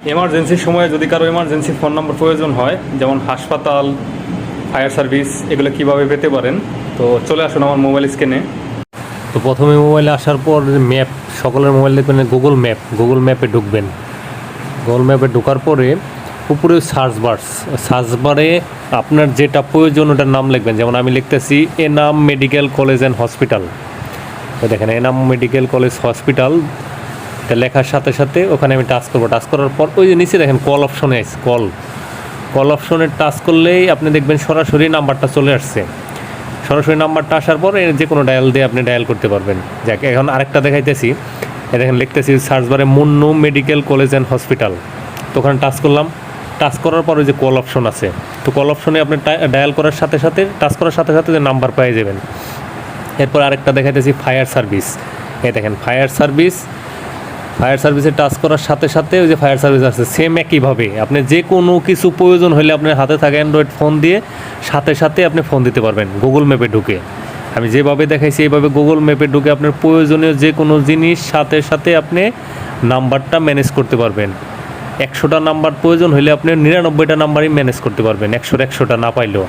এমার্জেন্সির সময় যদি কারও এমার্জেন্সি ফোন নাম্বার প্রয়োজন হয়, যেমন হাসপাতাল ফায়ার সার্ভিস এগুলো কীভাবে পেতে পারেন? তো চলে আসুন আমার মোবাইল স্ক্রিনে তো প্রথমে মোবাইলে আসার পর ম্যাপ সকলের মোবাইল দেখবেন গুগল ম্যাপ গুগল ম্যাপে ঢুকবেন। গুগল ম্যাপে ঢোকার পরে উপরে সার্চ বার্স সার্চ বারে আপনার যেটা প্রয়োজন ওটার নাম লিখবেন। যেমন আমি লিখতেছি, Enam medical college and hospital তো দেখেন, এনাম মেডিকেল কলেজ হসপিটাল এটা লেখার সাথে সাথে ওখানে আমি টাচ করব। টাচ করার পর ওই যে নিচে দেখেন কল অপশনে আছে কল কল অপশনে টাচ করলেই আপনি দেখবেন সরাসরি নাম্বারটা চলে আসছে। সরাসরি নাম্বারটা আসার পর যে কোনো ডায়াল দিয়ে আপনি ডায়াল করতে পারবেন। যাক, এখন আরেকটা দেখাইতেছি। এ দেখেন লিখতেছি সার্চ বারে Munnu medical college and hospital. তো ওখানে টাচ করলাম। টাচ করার পর ওই যে কল অপশন আছে। তো কল অপশনে আপনি ডায়াল করার সাথে সাথে টাচ করার সাথে সাথে যে নাম্বার পেয়ে যাবেন। এরপর আরেকটা দেখাইতেছি ফায়ার সার্ভিস এই দেখেন ফায়ার সার্ভিস ফায়ার সার্ভিসে টাচ করার সাথে সাথে ওই যে ফায়ার সার্ভিস আছে সেম একইভাবে। আপনি যে কোনো কিছু প্রয়োজন হলে আপনার হাতে থাকে অ্যান্ড্রয়েড ফোন দিয়ে সাথে সাথে আপনি ফোন দিতে পারবেন গুগল ম্যাপে ঢুকে। আমি যেভাবে দেখাইছি, এইভাবে গুগল ম্যাপে ঢুকে আপনার প্রয়োজনীয় যে কোনো জিনিস সাথে সাথে আপনি নাম্বারটা ম্যানেজ করতে পারবেন। একশোটা নাম্বার প্রয়োজন হলে আপনি নিরানব্বইটা নাম্বারই ম্যানেজ করতে পারবেন, একশোর একশোটা না পাইলেও।